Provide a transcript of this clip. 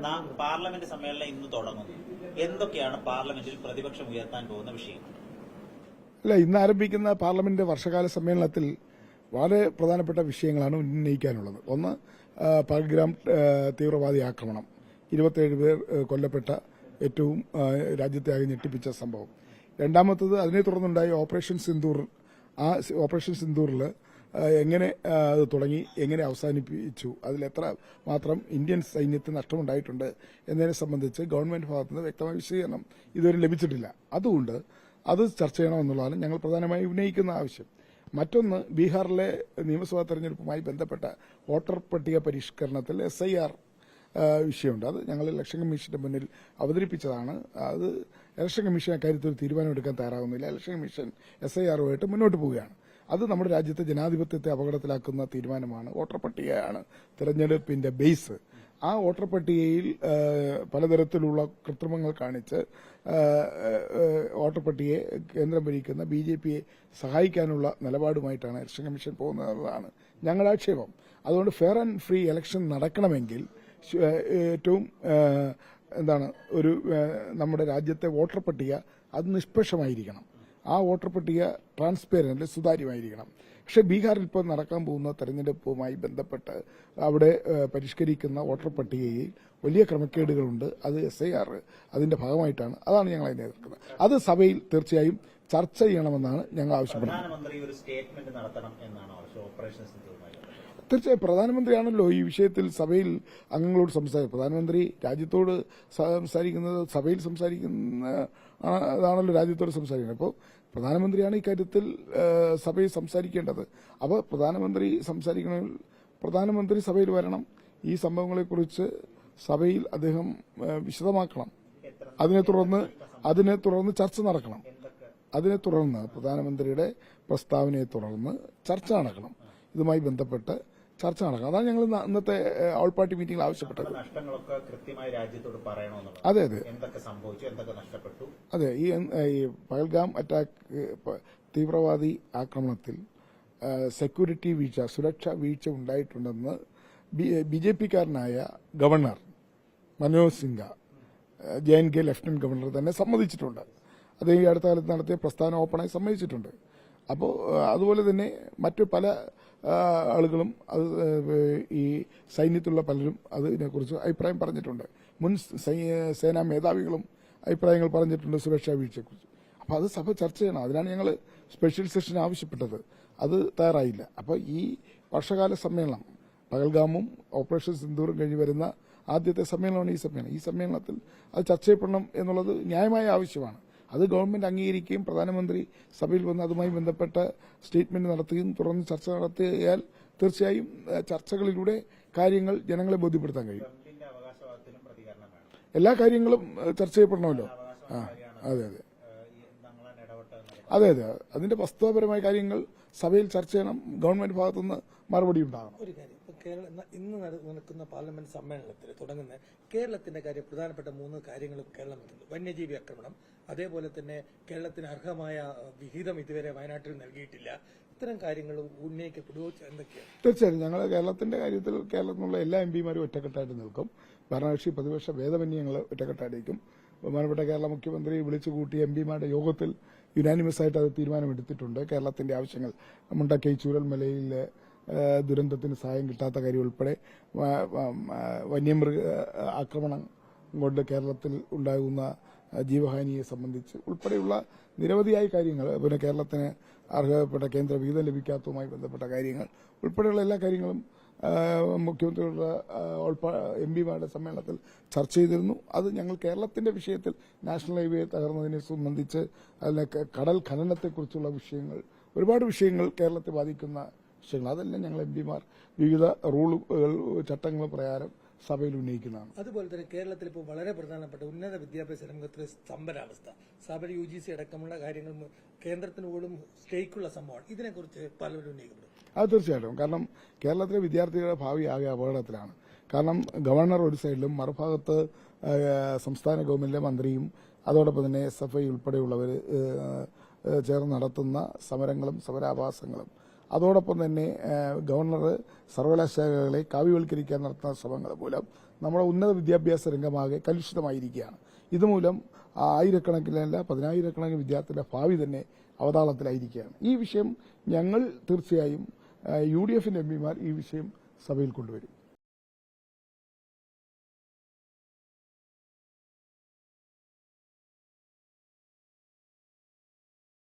നാ- പാർലമെന്റ് സമ്മേളനം ഇന്ന് തുടങ്ങുന്നു. എന്തൊക്കെയാണ് പാർലമെന്റിൽ പ്രതിപക്ഷം ഉയർത്താൻ പോകുന്ന വിഷയങ്ങൾ അല്ല ഇന്ന് ആരംഭിക്കുന്ന പാർലമെന്റ് വർഷകാല സമ്മേളനത്തിൽ വളരെ പ്രധാനപ്പെട്ട വിഷയങ്ങളാണ് ഉന്നയിക്കാനുള്ളത്. ഒന്ന് പകഗ്രാം തീവ്രവാദി ആക്രമണം. ഇരുപത്തേഴ് പേർ കൊല്ലപ്പെട്ട ഏറ്റവും രാജ്യത്തെ ആകെ ഞെട്ടിപ്പിച്ച സംഭവം. രണ്ടാമത്തത് അതിനെ തുടർന്നുണ്ടായ ഓപ്പറേഷൻ സിന്ദൂർ ആ ഓപ്പറേഷൻ സിന്ദൂറിൽ എങ്ങനെ അത് തുടങ്ങി എങ്ങനെ അവസാനിപ്പിച്ചു അതിൽ എത്ര മാത്രം ഇന്ത്യൻ സൈന്യത്തിന് നഷ്ടമുണ്ടായിട്ടുണ്ട് എന്നതിനെ സംബന്ധിച്ച് ഗവൺമെന്റ് ഭാഗത്ത് നിന്ന് വ്യക്തമായ വിശദീകരണം ഇതുവരെ ലഭിച്ചിട്ടില്ല. അതുകൊണ്ട് അത് ചർച്ച ചെയ്യണമെന്നുള്ളതാണ് ഞങ്ങൾ പ്രധാനമായി ഉന്നയിക്കുന്ന ആവശ്യം. മറ്റൊന്ന് ബീഹാറിലെ നിയമസഭാ തെരഞ്ഞെടുപ്പുമായി ബന്ധപ്പെട്ട വോട്ടർ പട്ടിക പരിഷ്കരണത്തിൽ എസ് ഐ ആർ വിഷയമുണ്ട്. അത് ഞങ്ങൾ ഇലക്ഷൻ കമ്മീഷന്റെ മുന്നിൽ അവതരിപ്പിച്ചതാണ്. അത് ഇലക്ഷൻ കമ്മീഷൻ അക്കാര്യത്തിൽ തീരുമാനമെടുക്കാൻ തയ്യാറാകുന്നില്ല ഇലക്ഷൻ കമ്മീഷൻ എസ് ഐ ആറുമായിട്ട് മുന്നോട്ട് പോവുകയാണ്. അത് നമ്മുടെ രാജ്യത്തെ ജനാധിപത്യത്തെ അപകടത്തിലാക്കുന്ന തീരുമാനമാണ് വോട്ടർ പട്ടികയാണ് തെരഞ്ഞെടുപ്പിന്റെ ബേസ് ആ വോട്ടർ പട്ടികയിൽ പലതരത്തിലുള്ള കൃത്രിമങ്ങൾ കാണിച്ച് വോട്ടർ പട്ടികയെ കേന്ദ്രം ഭരിക്കുന്ന ബി ജെ പിയെ സഹായിക്കാനുള്ള നിലപാടുമായിട്ടാണ് ഇലക്ഷൻ കമ്മീഷൻ പോകുന്നതാണ് ഞങ്ങളുടെ ആക്ഷേപം. അതുകൊണ്ട് ഫെയർ ആൻഡ് ഫ്രീ ഇലക്ഷൻ നടക്കണമെങ്കിൽ ഏറ്റവും എന്താണ് ഒരു നമ്മുടെ രാജ്യത്തെ വോട്ടർ പട്ടിക അത് നിഷ്പക്ഷമായിരിക്കണം. ആ വോട്ടർ പട്ടിക ട്രാൻസ്പെറന്റ് സുതാര്യമായിരിക്കണം. പക്ഷേ ബീഹാറിൽ ഇപ്പോൾ നടക്കാൻ പോകുന്ന തെരഞ്ഞെടുപ്പുമായി ബന്ധപ്പെട്ട് അവിടെ പരിഷ്കരിക്കുന്ന വോട്ടർ പട്ടികയിൽ വലിയ ക്രമക്കേടുകളുണ്ട്. അത് എസ് ഐ ആർ അതിന്റെ ഭാഗമായിട്ടാണ്. അതാണ് ഞങ്ങൾ അതിനെ എതിർക്കുന്നത്. അത് സഭയിൽ തീർച്ചയായും ചർച്ച ചെയ്യണമെന്നാണ് ഞങ്ങൾ ആവശ്യപ്പെടുന്നത്. തീർച്ചയായും പ്രധാനമന്ത്രിയാണല്ലോ ഈ വിഷയത്തിൽ സഭയിൽ അംഗങ്ങളോട് സംസാരിക്കുന്നത് പ്രധാനമന്ത്രി രാജ്യത്തോട് സംസാരിക്കുന്നത് സഭയിൽ സംസാരിക്കുന്ന ഇതാണല്ലോ രാജ്യത്തോട് സംസാരിക്കുന്നത്. അപ്പോൾ പ്രധാനമന്ത്രിയാണ് ഇക്കാര്യത്തിൽ സഭയിൽ സംസാരിക്കേണ്ടത്. അപ്പോൾ പ്രധാനമന്ത്രി സംസാരിക്കണമെങ്കിൽ പ്രധാനമന്ത്രി സഭയിൽ വരണം. ഈ സംഭവങ്ങളെക്കുറിച്ച് സഭയിൽ അദ്ദേഹം വിശദമാക്കണം. അതിനെ തുടർന്ന് അതിനെ തുടർന്ന് ചർച്ച നടക്കണം. അതിനെ തുടർന്ന് പ്രധാനമന്ത്രിയുടെ പ്രസ്താവനയെ തുടർന്ന് ചർച്ച നടക്കണം. ഇതുമായി ബന്ധപ്പെട്ട് ചർച്ച നടക്കണം അതാണ് ഞങ്ങൾ ഇന്നത്തെ ഓൾ പാർട്ടി മീറ്റിംഗിൽ ആവശ്യപ്പെട്ടത്. നഷ്ടങ്ങളൊക്കെ കൃത്യമായി രാജ്യത്തോട് പറയണമെന്നുള്ളത് അതെ അതെ. എന്തൊക്കെ സംഭവിച്ചു? എന്തൊക്കെ നഷ്ടപ്പെട്ടു? അതെ ഈ പകൽഗാം പഹൽഗാം അറ്റാക്ക് തീവ്രവാദി ആക്രമണത്തിൽ സെക്യൂരിറ്റി വീഴ്ച സുരക്ഷാ വീഴ്ച ഉണ്ടായിട്ടുണ്ടെന്ന് ബി ജെ പിക്കാരനായ ഗവർണർ മനോജ് ഏഹ്, J N K lieutenant governor തന്നെ സമ്മതിച്ചിട്ടുണ്ട്. അദ്ദേഹം ഈ അടുത്ത കാലത്ത് നടത്തിയ പ്രസ്ഥാനം ഓപ്പണായി സമ്മതിച്ചിട്ടുണ്ട്. അപ്പോൾ അതുപോലെ തന്നെ മറ്റു പല ആളുകളും അത് ഈ സൈന്യത്തിലുള്ള പലരും അതിനെക്കുറിച്ച് അഭിപ്രായം പറഞ്ഞിട്ടുണ്ട്. മുൻ സേനാ മേധാവികളും അഭിപ്രായങ്ങൾ പറഞ്ഞിട്ടുണ്ട് സുരക്ഷാ വീഴ്ചയെക്കുറിച്ച്. അപ്പോൾ അത് സഭ ചർച്ച ചെയ്യണം. അതിനാണ് ഞങ്ങൾ സ്പെഷ്യൽ സെഷൻ ആവശ്യപ്പെട്ടത്. അത് തയ്യാറായില്ല. അപ്പോൾ ഈ വർഷകാല സമ്മേളനം പകൽഗാമും ഓപ്പറേഷൻ സിന്ദൂറും കഴിഞ്ഞ് വരുന്ന ആദ്യത്തെ സമ്മേളനമാണ് ഈ സമ്മേളനം. ഈ സമ്മേളനത്തിൽ അത് ചർച്ച ചെയ്യപ്പെടണം എന്നുള്ളത് ന്യായമായ ആവശ്യമാണ്. അത് ഗവൺമെന്റ് അംഗീകരിക്കുകയും പ്രധാനമന്ത്രി സഭയിൽ വന്ന് അതുമായി ബന്ധപ്പെട്ട സ്റ്റേറ്റ്മെന്റ് നടത്തുകയും തുടർന്ന് ചർച്ച നടത്തിയാൽ തീർച്ചയായും ചർച്ചകളിലൂടെ കാര്യങ്ങൾ ജനങ്ങളെ ബോധ്യപ്പെടുത്താൻ കഴിയും. എല്ലാ കാര്യങ്ങളും ചർച്ച ചെയ്യപ്പെടണമല്ലോ. ആ അതെ അതെ ഏഹ് ഈ തങ്ങളാൻ ഇടപെട്ട എന്നുള്ളത്. അതെ അതെ. അതിന്റെ വസ്തുതാപരമായ കാര്യങ്ങൾ സഭയിൽ ചർച്ച ചെയ്യണം. ഗവൺമെന്റ് ഭാഗത്തുനിന്ന് മറുപടി ഉണ്ടാകണം. ഒരു കാര്യം. കേരള ഇന്ന് നടക്കുന്ന പാർലമെന്റ് സമ്മേളനത്തിൽ തുടങ്ങുന്ന കേരളത്തിന്റെ കാര്യം പ്രധാനപ്പെട്ട മൂന്ന് കാര്യങ്ങൾ കേരളം വന്യജീവി ആക്രമണം അതേപോലെ തന്നെ കേരളത്തിന് അർഹമായ വിഹിതം ഇതുവരെ വയനാട്ടിൽ നൽകിയിട്ടില്ല. ഇത്തരം കാര്യങ്ങൾ ഉന്നയിക്കപ്പെടുവോ എന്തൊക്കെയാണ്? തീർച്ചയായും. ഞങ്ങൾ കേരളത്തിന്റെ കാര്യത്തിൽ കേരളത്തിലുള്ള എല്ലാ എം പിമാരും ഒറ്റക്കെട്ടായിട്ട് നിൽക്കും. ഭരണകക്ഷി പ്രതിപക്ഷ ഭേദമന്യേ ഞങ്ങൾ ഒറ്റക്കെട്ടായിരിക്കും ബഹുമാനപ്പെട്ട കേരള മുഖ്യമന്ത്രി വിളിച്ചു കൂട്ടിയ എം പിമാരുടെ യോഗത്തിൽ യുനാനിമസ് ആയിട്ട് അത് തീരുമാനമെടുത്തിട്ടുണ്ട്. കേരളത്തിന്റെ ആവശ്യങ്ങൾ. മുണ്ടക്കൈ ചൂരൽമലയിലെ മലയിലെ ദുരന്തത്തിന് സഹായം കിട്ടാത്ത കാര്യം ഉൾപ്പെടെ വന്യമൃഗ ആക്രമണം കൊണ്ട് കേരളത്തിൽ ഉണ്ടാകുന്ന ജീവഹാനിയെ സംബന്ധിച്ച് ഉൾപ്പെടെയുള്ള നിരവധിയായ കാര്യങ്ങൾ പിന്നെ കേരളത്തിന് അർഹതപ്പെട്ട കേന്ദ്ര വിഹിതം ലഭിക്കാത്തതുമായി ബന്ധപ്പെട്ട കാര്യങ്ങൾ ഉൾപ്പെടെയുള്ള എല്ലാ കാര്യങ്ങളും മുഖ്യമന്ത്രിയുടെ എം പിമാരുടെ സമ്മേളനത്തിൽ ചർച്ച ചെയ്തിരുന്നു. അത് ഞങ്ങൾ കേരളത്തിന്റെ വിഷയത്തിൽ നാഷണൽ ഹൈവേ തകർന്നതിനെ സംബന്ധിച്ച് അതിലെ കടൽ ഖനനത്തെക്കുറിച്ചുള്ള വിഷയങ്ങൾ ഒരുപാട് വിഷയങ്ങൾ കേരളത്തെ ബാധിക്കുന്ന വിഷയങ്ങൾ. അതെല്ലാം ഞങ്ങൾ എം പിമാർ വിവിധ റൂളുകൾ ചട്ടങ്ങൾ പ്രകാരം സഭയിൽ ഉന്നയിക്കുന്നതാണ്. അതുപോലെ തന്നെ കേരളത്തിൽ ഇപ്പോൾ വളരെ പ്രധാനപ്പെട്ട ഉന്നത വിദ്യാഭ്യാസ രംഗത്തിലെ സ്തംഭനാവസ്ഥ. സ്ഥാപന യു ജി സി അടക്കമുള്ള കാര്യങ്ങൾ കേന്ദ്രത്തിന് പോലും സ്റ്റേക്കുള്ള സംഭവമാണ്. ഇതിനെക്കുറിച്ച് പലരും ഉന്നയിക്കപ്പെടും അത് തീർച്ചയായിട്ടും. കാരണം കേരളത്തിലെ വിദ്യാർത്ഥികളുടെ ഭാവി ആകെ അപകടത്തിലാണ്. കാരണം ഗവർണർ ഒരു സൈഡിലും മറുഭാഗത്ത് സംസ്ഥാന ഗവൺമെന്റിലെ മന്ത്രിയും അതോടൊപ്പം തന്നെ എസ് എഫ് ഐ ഉൾപ്പെടെയുള്ളവർ ചേർന്ന് നടത്തുന്ന സമരങ്ങളും സമരാഭാസങ്ങളും. അതോടൊപ്പം തന്നെ ഗവർണർ സർവകലാശാലകളെ കാവ്യവൽക്കരിക്കാൻ നടത്തുന്ന ശ്രമങ്ങൾ മൂലം നമ്മുടെ ഉന്നത വിദ്യാഭ്യാസ രംഗമാകെ കലുഷിതമായിരിക്കുകയാണ്. ഇതുമൂലം ആയിരക്കണക്കിനല്ല പതിനായിരക്കണക്കിന് വിദ്യാർത്ഥികളുടെ ഭാവി തന്നെ അവതാളത്തിലായിരിക്കുകയാണ്. ഈ വിഷയം ഞങ്ങൾ തീർച്ചയായും യു ഡി എഫിന്റെ എം പിമാർ ഈ വിഷയം സഭയിൽ കൊണ്ടുവരും.